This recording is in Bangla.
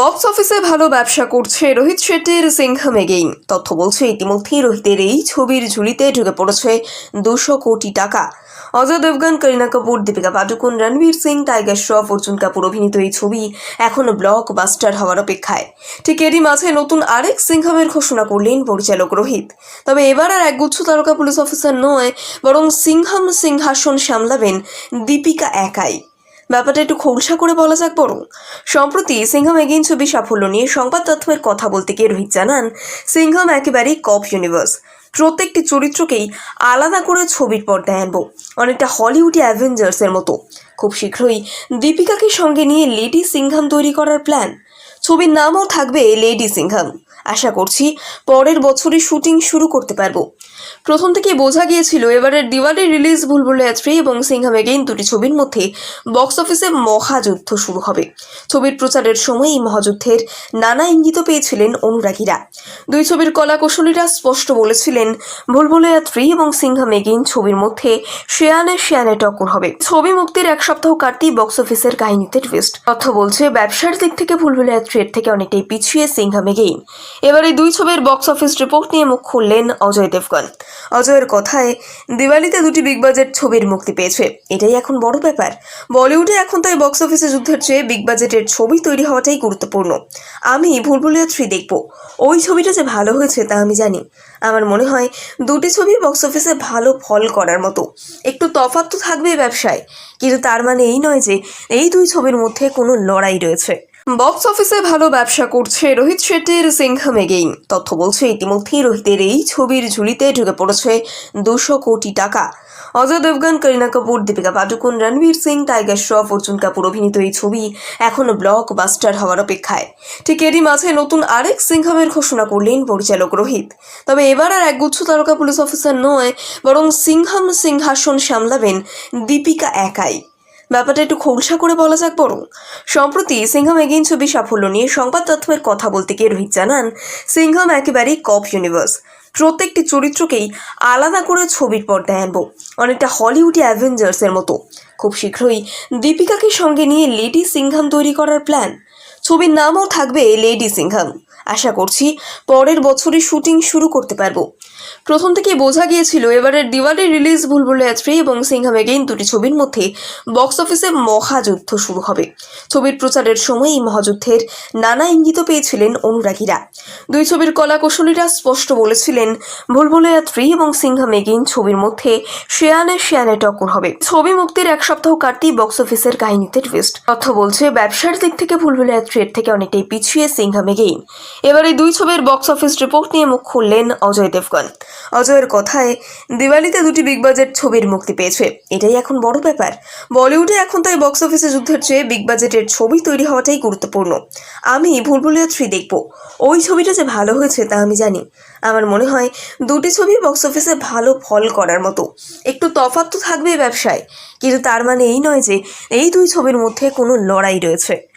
বক্স অফিসে ভালো ব্যবসা করছে রোহিত শেট্টির সিংহাম এগেইন তথ্য বলছে, ইতিমধ্যেই রোহিতের এই ছবির ঝুলিতে ঢুকে পড়েছে দুশো কোটি টাকা। অজয় দেবগন, করিনা কাপুর, দীপিকা পাডুকোন, রণবীর সিং, টাইগার শ্রফ, অর্জুন কাপুর অভিনীত এই ছবি এখনও ব্লক বাস্টার হওয়ার অপেক্ষায়। ঠিক এরই মাঝে নতুন আরেক সিংহামের ঘোষণা করলেন পরিচালক রোহিত। তবে এবার আর একগুচ্ছ তারকা পুলিশ অফিসার নয়, বরং সিংহাম সিংহাসন সামলাবেন দীপিকা একাই। ব্যাপারটা একটু খোলসা করে বলা যাক বরং। সম্প্রতি সিংহম এগেইন ছবি সাফল্য নিয়ে সংবাদ মাধ্যমের কথা বলতে গিয়ে রোহিত জানান, সিংহম একেবারেই কপ ইউনিভার্স প্রত্যেকটি চরিত্রকেই আলাদা করে ছবির পর্দায় আনব, অনেকটা হলিউডি অ্যাভেঞ্জার্সের মতো। খুব শীঘ্রই দীপিকাকে সঙ্গে নিয়ে লেডি সিংহাম তৈরি করার প্ল্যান ছবির নামও থাকবে লেডি সিংহাম। আশা করছি পরের বছরই শুটিং শুরু করতে পারব। প্রথম থেকে বোঝা গিয়েছিল এবারের দিওয়ালি রিলিজ ভুলভুলিয়া থ্রি এবং সিংহাম এগেইন দুটি ছবির মধ্যে বক্স অফিসে মহাযুদ্ধ শুরু হবে। ছবির প্রচারের সময় এই মহাযুদ্ধের নানা ইঙ্গিত পেয়েছিলেন অনুরাগীরা। দুই ছবির কলাকুশলীরা স্পষ্ট বলেছিলেন ভুলভুলিয়া থ্রি এবং সিংহাম এগেইন ছবির মধ্যে শেয়ানে শেয়ানে টক্কর হবে। ছবি মুক্তির এক সপ্তাহ কাটতেই বক্স অফিসের কাহিনীতে টুইস্ট তথ্য বলছে, ব্যবসার দিক থেকে ভুলভুলিয়া থ্রি এর থেকে অনেকটাই পিছিয়ে সিংহাম এগেইন এবার এই দুই ছবির বক্স অফিস রিপোর্ট নিয়ে মুখ খুললেন অজয় দেবগন। অজয়ের কথায়, দিওয়ালিতে দুটি বিগ বাজেট ছবির মুক্তি পেয়েছে। এটাই এখন বড় ব্যাপার। বলিউডে এখন তাই বক্স অফিসে যুদ্ধের চেয়ে বিগ বাজেটের ছবি তৈরি হওয়াটাই গুরুত্বপূর্ণ। আমি ভুলভুলিয়া থ্রি দেখব। ওই ছবিটা যে ভালো হয়েছে তা আমি জানি। আমার মনে হয় দুটি ছবি বক্স অফিসে ভালো ফল করার মতো। একটু তফাৎ তো থাকবে ব্যবসায়। কিন্তু তার মানে এই নয় যে এই দুই ছবির মধ্যে কোনো লড়াই রয়েছে। বক্স অফিসে ভালো ব্যবসা করছে রোহিত শেট্টির সিংহাম এগেইন তথ্য বলছে, ইতিমধ্যেই রোহিতের এই ছবির ঝুলিতে ঢুকে পড়েছে দুশো কোটি টাকা। অজয় দেবগন, করিনা কাপুর, দীপিকা পাডুকোন, রণবীর সিং, টাইগার শ্রফ, অর্জুন কাপুর অভিনীত এই ছবি এখনও ব্লক বাস্টার হওয়ার অপেক্ষায়। ঠিক এরই মাঝে নতুন আরেক সিংহামের ঘোষণা করলেন পরিচালক রোহিত। তবে এবার আর একগুচ্ছ তারকা পুলিশ অফিসার নয়, বরং সিংহাম সিংহাসন সামলাবেন দীপিকা একাই। ব্যাপারটা একটু খোলসা করে বলা যাক বরং। সম্প্রতি সিংহাম এগেইন ছবি সাফল্য নিয়ে সংবাদ মাধ্যমের কথা বলতে গিয়ে রোহিত জানান, সিংহাম একেবারেই কপ ইউনিভার্স প্রত্যেকটি চরিত্রকেই আলাদা করে ছবির পর্দায় আনব, অনেকটা হলিউডি অ্যাভেঞ্জার্সের মতো। খুব শীঘ্রই দীপিকাকে সঙ্গে নিয়ে লেডি সিংহাম তৈরি করার প্ল্যান ছবির নামও থাকবে লেডি সিংহাম। আশা করছি পরের বছরই শুটিং শুরু করতে পারব। প্রথম থেকে বোঝা গিয়েছিল এবারের দিওয়ালি রিলিজ ভুলভুলিয়া থ্রি এবং সিংহাম এগেইন দুটি ছবির মধ্যে বক্স অফিসে মহাযুদ্ধ শুরু হবে। ছবির প্রচারের সময় এই মহাযুদ্ধের নানা ইঙ্গিত পেয়েছিলেন অনুরাগীরা। দুই ছবির কলাকুশলীরা স্পষ্ট বলেছিলেন ভুলভুলিয়া থ্রি এবং সিংহাম এগেইন ছবির মধ্যে শেয়ানে শেয়ানে টক্কর হবে। ছবি মুক্তির এক সপ্তাহ কাটতেই বক্স অফিসের কাহিনীতে টুইস্ট তথ্য বলছে, ব্যবসার দিক থেকে ভুলভুলিয়া থ্রি এর থেকে অনেকটাই পিছিয়ে সিংহাম এগেইন। এবার এই দুই ছবির বক্স অফিস রিপোর্ট নিয়ে মুখ খুললেন অজয় দেবগন। অজয়ের কথায়, দিওয়ালিতে দুটি বিগ বাজেট ছবির মুক্তি পেয়েছে। এটাই এখন বড় ব্যাপার। বলিউডে এখন তাই বক্স অফিসে যুদ্ধের চেয়ে বিগ বাজেটের ছবি তৈরি হওয়াটাই গুরুত্বপূর্ণ। আমি ভুলভুলিয়া থ্রি দেখব। ওই ছবিটা যে ভালো হয়েছে তা আমি জানি। আমার মনে হয় দুটি ছবি বক্স অফিসে ভালো ফল করার মতো। একটু তফাৎ তো থাকবে ব্যবসায়। কিন্তু তার মানে এই নয় যে, এই দুই ছবির মধ্যে কোনো লড়াই রয়েছে।